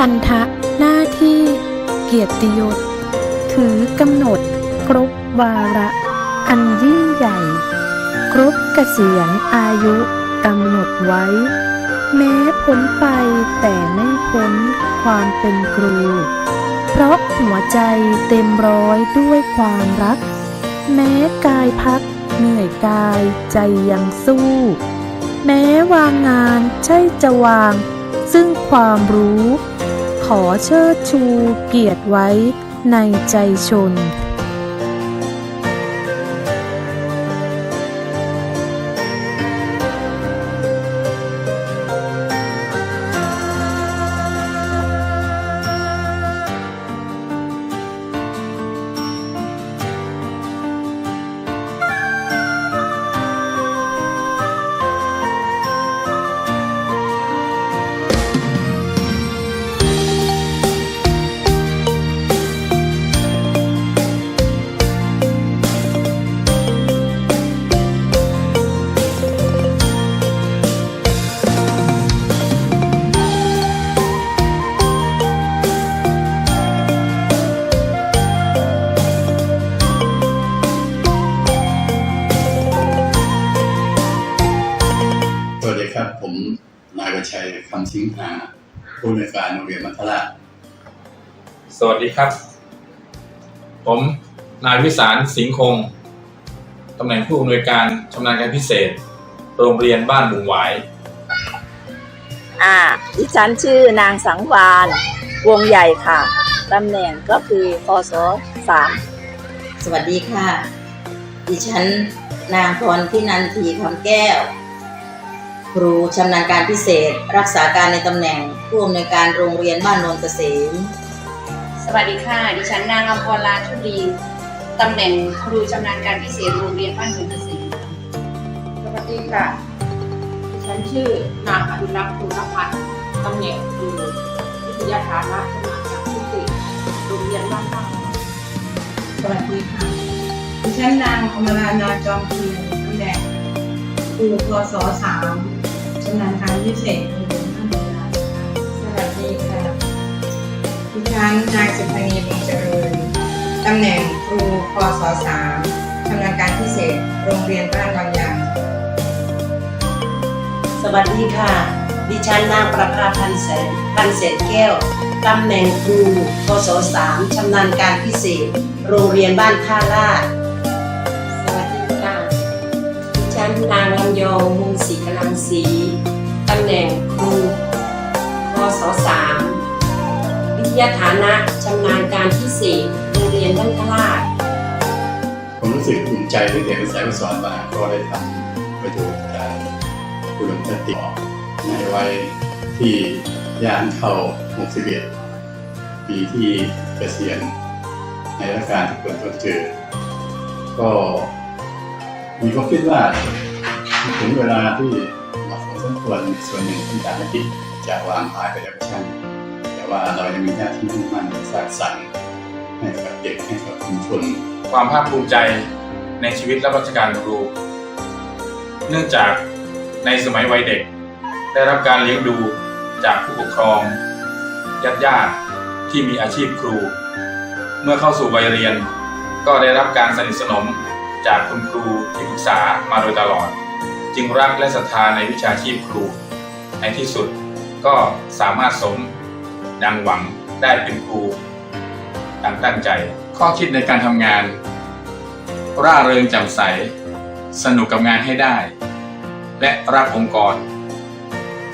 พันธะหน้าที่ เกียรติยศ ถือกำหนด ครบวาระ อันยิ่งใหญ่ ครบเกษียณอายุกำหนดไว้ แม้พ้นไปแต่ไม่พ้นความเป็นครู เพราะหัวใจเต็มร้อยด้วยความรัก แม้กายพักเหนื่อยกายใจยังสู้ แม้วางงานใช่จะวาง ซึ่งความรู้ ขอเชิดชูเกียรติไว้ในใจชน สิงหาผู้อำนวยการโรงเรียนมัธราชสวัสดีครับ ผมนายวิสารสิงคงตำแหน่งผู้อำนวยการชำนาญการพิเศษ โรงเรียนบ้านบุงหวายอ่าดิฉันชื่อนางสังวานวงใหญ่ค่ะตำแหน่งก็คือพศสามสวัสดีค่ะ ดิฉันนางพรพินันทีคำแก้ว ครูชำนาญการพิเศษ รักษาการในตำแหน่งผู้อำนวยการโรงเรียนบ้านโนนเกษม สวัสดีค่ะ ดิฉันนางอภรลาชุดีตำแหน่งครูชำนาญการพิเศษโรงเรียนบ้านหนองเกษมสวัสดีค่ะ ดิฉันชื่อนางอนุรักษ์ภูนพัฒน์ตำแหน่งครูวิทยาฐานะสมาจากพิเศษโรงเรียนบ้านบ้านสวัสดีค่ะ ดิฉันนางอมรานาจอมเทียนตำแหน่งครูพศสาม ชำนาญการพิเศษโรงเรียนบ้านสวัสดีค่ะดิฉันนายสุพนีบุญเจริญตำแหน่งครูพศสามชำนาญการพิเศษ โรงเรียนบ้านบางยางสวัสดีค่ะ ดิฉันนางประภาพันธ์แสนพันเศษแก้ว ตำแหน่งครูพศสามชำนาญการพิเศษ โรงเรียนบ้านท่าลาด นางลำยองมุงศรีกำลังศรีตำแหน่งครูพศสามวิทยาฐานะชำนาญการพิเศษโรงเรียนบ้านท่าลาดผมรู้สึกภูมิใจที่เด็กสายวิศวะมาก็ได้ทำประโยชน์การอุดมคติในวัยที่ย่างเข้า61ปีที่เกษียณในราชการที่ควรต้องเจอก็มีความคิดว่า ถึงเวลาที่เหมาะสมสมควรส่วนหนึ่งที่การคิดจะวางหายไปแล้วก็ช่างแต่ว่าเรายังมีหน้าที่มุ่งมั่นสร้างสรรค์ให้กับเด็กให้กับชุมชนความภาคภูมิใจในชีวิตรับราชการครู เนื่องจากในสมัยวัยเด็ก ได้รับการเลี้ยงดูจากผู้ปกครองญาติญาติที่มีอาชีพครู เมื่อเข้าสู่วัยเรียน ก็ได้รับการสนิทสนมจากคุณครูที่ปรึกษามาโดยตลอด จึงรักและศรัทธาในวิชาชีพครู ในที่สุดก็สามารถสมดังหวังได้เป็นครูดังตั้งใจ ข้อคิดในการทำงาน ร่าเริงแจ่มใส สนุกกับงานให้ได้ และรักองค์กร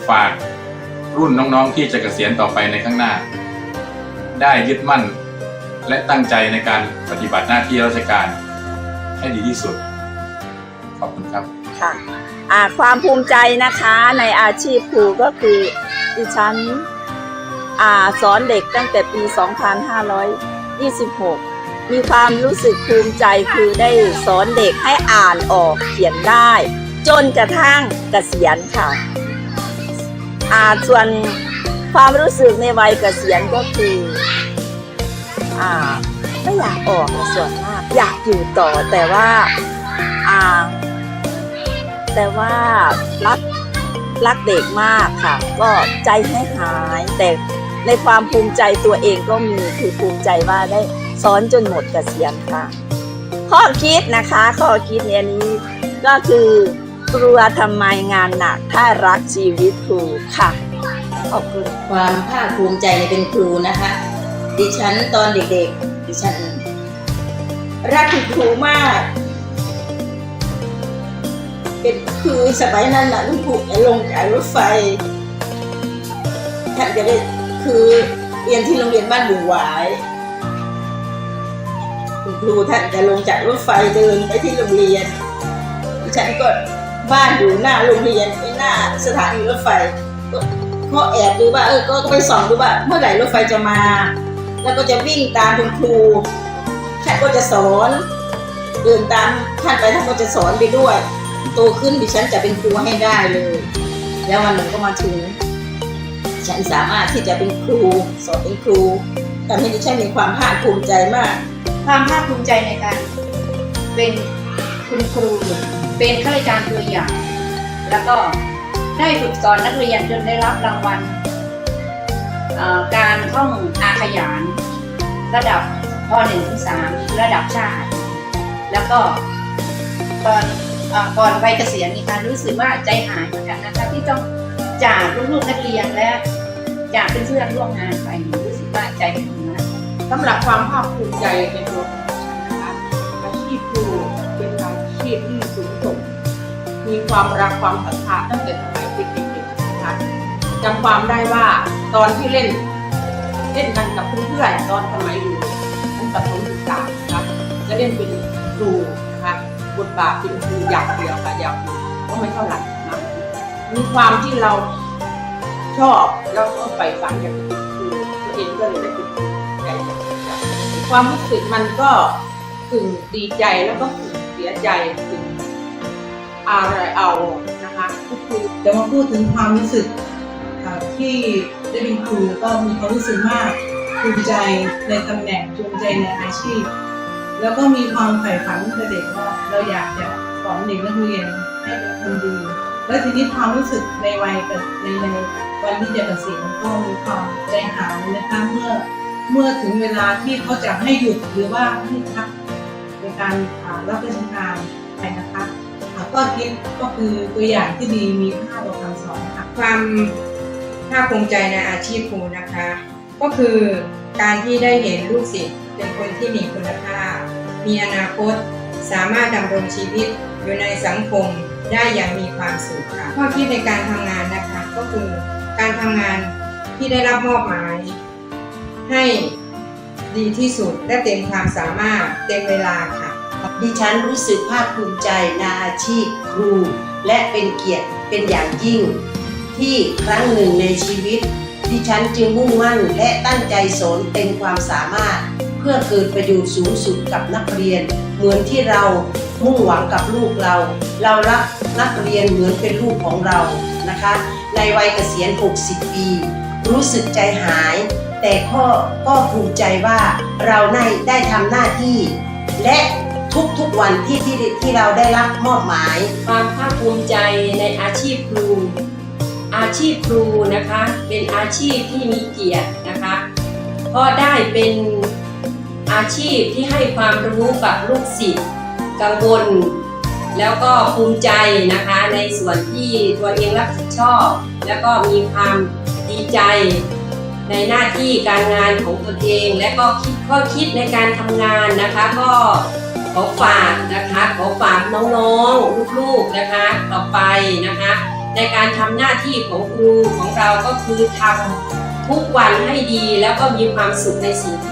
ฝากรุ่นน้องๆที่จะเกษียณต่อไปในข้างหน้า ได้ยึดมั่น และตั้งใจในการปฏิบัติหน้าที่ราชการ ให้ดีที่สุด ขอบคุณครับ ค่ะ ความภูมิใจนะคะในอาชีพครูก็คือดิฉันอสอนเด็กตั้งแต่ปี 2526 มีความรู้สึกภูมิใจคือได้สอนเด็กให้อ่านออกเขียนได้ จนกระทั่งเกษียณค่ะอาส่วนความรู้สึกในวัยเกษียณก็คืออ่าไม่อยากออกนส่วนมากอยากอยู่ต่อแต่ว่าอ่า แต่ว่ารักรักเด็กมากค่ะ ก็ใจให้หาย แต่ในความภูมิใจตัวเองก็มีคือภูมิใจว่าได้สอนจนหมดเกษียณค่ะ ข้อคิดนะคะ ข้อคิดเนี้ยนี้ก็คือกลัวทำไมงานหนักถ้ารักชีวิตครูค่ะขอบคุณความภาคภูมิใจในเป็นครูนะคะ ดิฉันตอนเด็กๆ ดิฉันรักคุณครูมาก เป็นคือสมัยนั้นนะคุณครูจะลงจากรถไฟท่านจะได้คือเรียนที่โรงเรียนบ้านบุงหวายคุณครูท่านจะลงจากรถไฟเดินไปที่โรงเรียนฉันก็บ้านอยู่หน้าโรงเรียนไม่หน้าสถานีรถไฟก็แอบดูว่าเออก็ก็ไปส่องดูว่าเมื่อไหร่รถไฟจะมา แล้วก็จะวิ่งตามคุณครูท่านก็จะสอนเดินตามท่านไปท่านก็จะสอนไปด้วย โตขึ้นดิฉันจะเป็นครูให้ได้เลย แล้ววันหนึ่งก็มาถึง ฉันสามารถที่จะเป็นครูสอนเป็นครูทำให้ดิฉันมีความภาคภูมิใจมาก ความภาคภูมิใจในการเป็นคุณครูเป็นข้าราชการตัวอย่าง แล้วก็ได้ฝึกสอนนักเรียนจนได้รับรางวัลการท่องอาขยาน ระดับป .1 ถึง3ระดับชาติ แล้วก็ตอนเอ่อ ก่อนไปเกษียณนี่การรู้สึกว่าใจหายเหมือนกันนะคะที่ต้องจากลูกๆนักเรียนและจากเพื่อนๆร่วมงานไปรู้สึกว่าใจหายมากสำหรับความภาคภูมิใจในตัวของฉันนะคะอาชีพครูเป็นอาชีพที่สูงส่งมีความรักความศรัทธาตั้งแต่สมัยเด็กๆนะคะจำความได้ว่าตอนที่เล่นเล่นกันกับเพื่อนๆตอนสมัยอยู่ชั้นประถมศึกษานะคะจะเล่นเป็นครู ทบาทเป็นครูอย่างเดียวค่ะอย่างอื่ก็ไม่เท่าไหร่นะมีความที่เราชอบแล้วก็ใฝ่ฝันอยากจะเป็นครูตัวเองก็เลยได้เป็นคใหญ่ๆความรู้สึกมันก็กึ่งดีใจแล้วก็กึ่งเสียใจกึ่งอะไรเอานะคะก็คือจะมาพูดถึงความรู้สึกที่ได้เป็นครูก็มีความรู้สึกมากภูมิใจในตำแหน่งภูมิใจในอาชีพ แล้วก็มีความใฝ่ฝันตั้งแต่เด็กว่าเราอยากจะสอนเด็กนักเรียนให้เป็นคนดี แล้วทีนี้ความรู้สึกในวัยในในวันที่จะเกษียณก็มีความใจหายนะคะเมื่อเมื่อถึงเวลาที่เขาจะให้หยุดหรือว่าให้พักในการรับราชการไปนะคะอะก็คิดก็คือตัวอย่างที่ดีมีค่าต่อการสอนค่ะความภาคภูมิใจในอาชีพครูนะคะ ก็คือการที่ได้เห็นลูกศิษย์ เป็นคนที่มีคุณภาพ มีอนาคต สามารถดำรงชีวิตอยู่ในสังคมได้อย่างมีความสุขค่ะข้อคิดในการทำงานนะคะก็คือการทำงานที่ได้รับมอบหมาย ให้ดีที่สุดและเต็มความสามารถเต็มเวลาค่ะ ดิฉันรู้สึกภาคภูมิใจในอาชีพครู และเป็นเกียรติเป็นอย่างยิ่ง ที่ครั้งหนึ่งในชีวิต ดิฉันจึงมุ่งมั่นและตั้งใจสอนเต็มความสามารถ เพื่อเกิดประโยชน์สูงสุดกับนักเรียน เหมือนที่เรามุ่งหวังกับลูกเรา เรารักนักเรียนเหมือนเป็นลูกของเรานะคะ ในวัยเกษียณ 60 ปี รู้สึกใจหาย แต่ก็ก็ภูมิใจว่าเราได้ได้ทำหน้าที่ และทุกๆวันที่ที่ที่เราได้รับมอบหมาย ความภาคภูมิใจในอาชีพครู อาชีพครูนะคะ เป็นอาชีพที่มีเกียรตินะคะเพราะได้เป็น อาชีพที่ให้ความรู้กับลูกศิษย์กังวล แล้วก็ภูมิใจนะคะในส่วนที่ตัวเองรับผิดชอบ แล้วก็มีความดีใจ ในหน้าที่การงานของตนเอง และก็คิดข้อคิดในการทำงานนะคะก็ขอฝากนะคะขอฝากน้องๆลูกๆนะคะต่อไปนะคะ ในการทำหน้าที่ของครูของเราก็คือทำทุกวันให้ดีแล้วก็มีความสุขในสิ่งที่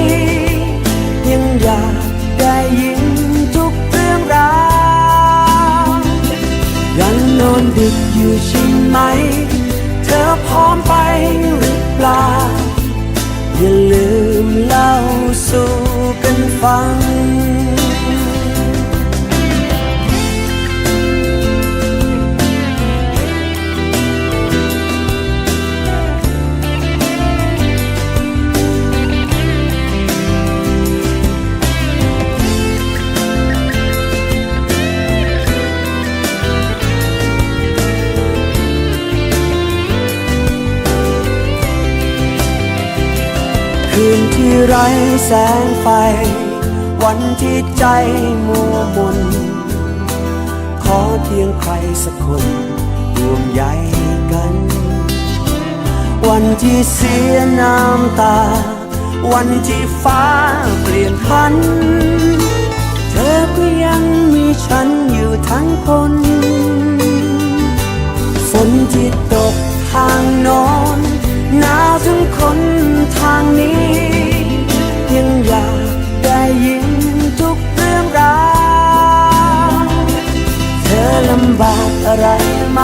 พร้อมไปหรือเปล่า อย่าลืมเล่าสู่กันฟัง สงไฟ วันที่ใจมัวมนขอเพียงใครสักคนห่วงใยกัน วันที่เสียน้ำตา วันที่ฟ้าเปลี่ยนพัน เธอก็ยังมีฉันอยู่ทั้งคนฝนที่ตกทางโนอนหนาวถึงคนทางนี้ อยากได้ยินทุกเรื่องราวเธอลำบากอะไรไหม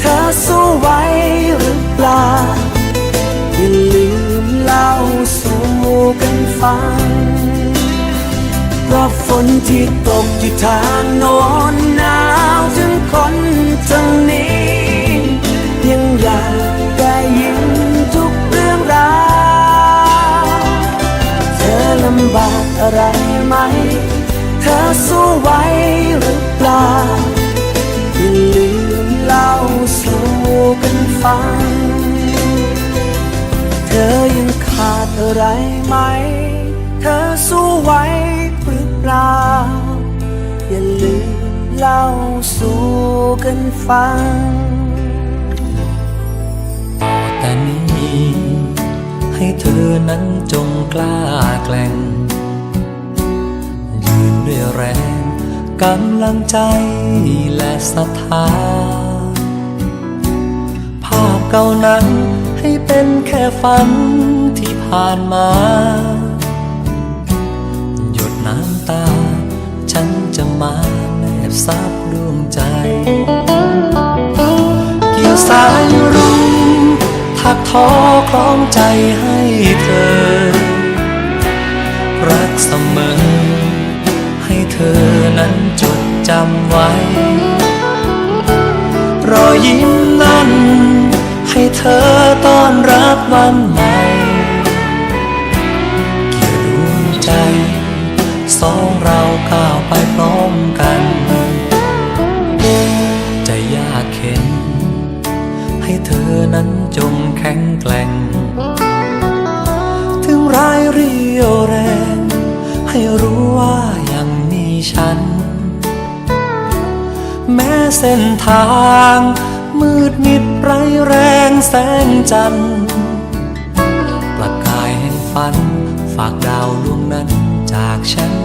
เธอสู้ไหวหรือเปล่า อย่าลืมเล่าสู่กันฟัง เพราะฝนที่ตกอยู่ทางโน้นหนาวถึงคนทางนี้ อะไรไหม เธอสู้ไหวหรือเปล่าอย่าลืมเล่าสู่กันฟัง เธอยังขาดอะไรไหม เธอสู้ไหวหรือเปล่า อย่าลืมเล่าสู่กันฟัง แต่นี้ให้เธอนั้นจงกล้าแกล้ง ด้วยแรงกำลังใจและศรัทธา ภาพเก่านั้นให้เป็นแค่ฝันที่ผ่านมา หยดน้ำตา ฉันจะมาแนบซับดวงใจ เกี่ยวสายรุ้งถักทอคล้องใจให้เธอ รักเสมอ เธอนั้นจดจำไว้ รอยยิ้มนั้น ให้เธอต้อนรับวันใหม่เกี่ยวดวงใจ สองเราก้าวไปพร้อมกัน จะยากเข็น ให้เธอนั้นจงแข็งแกร่ง ถึงร้ายเรียวแรง เส้นทาง มืดมิดไรแรงแสงจันทร์ประกายแห่งฝัน ฝากดาวดวงนั้นจากฉัน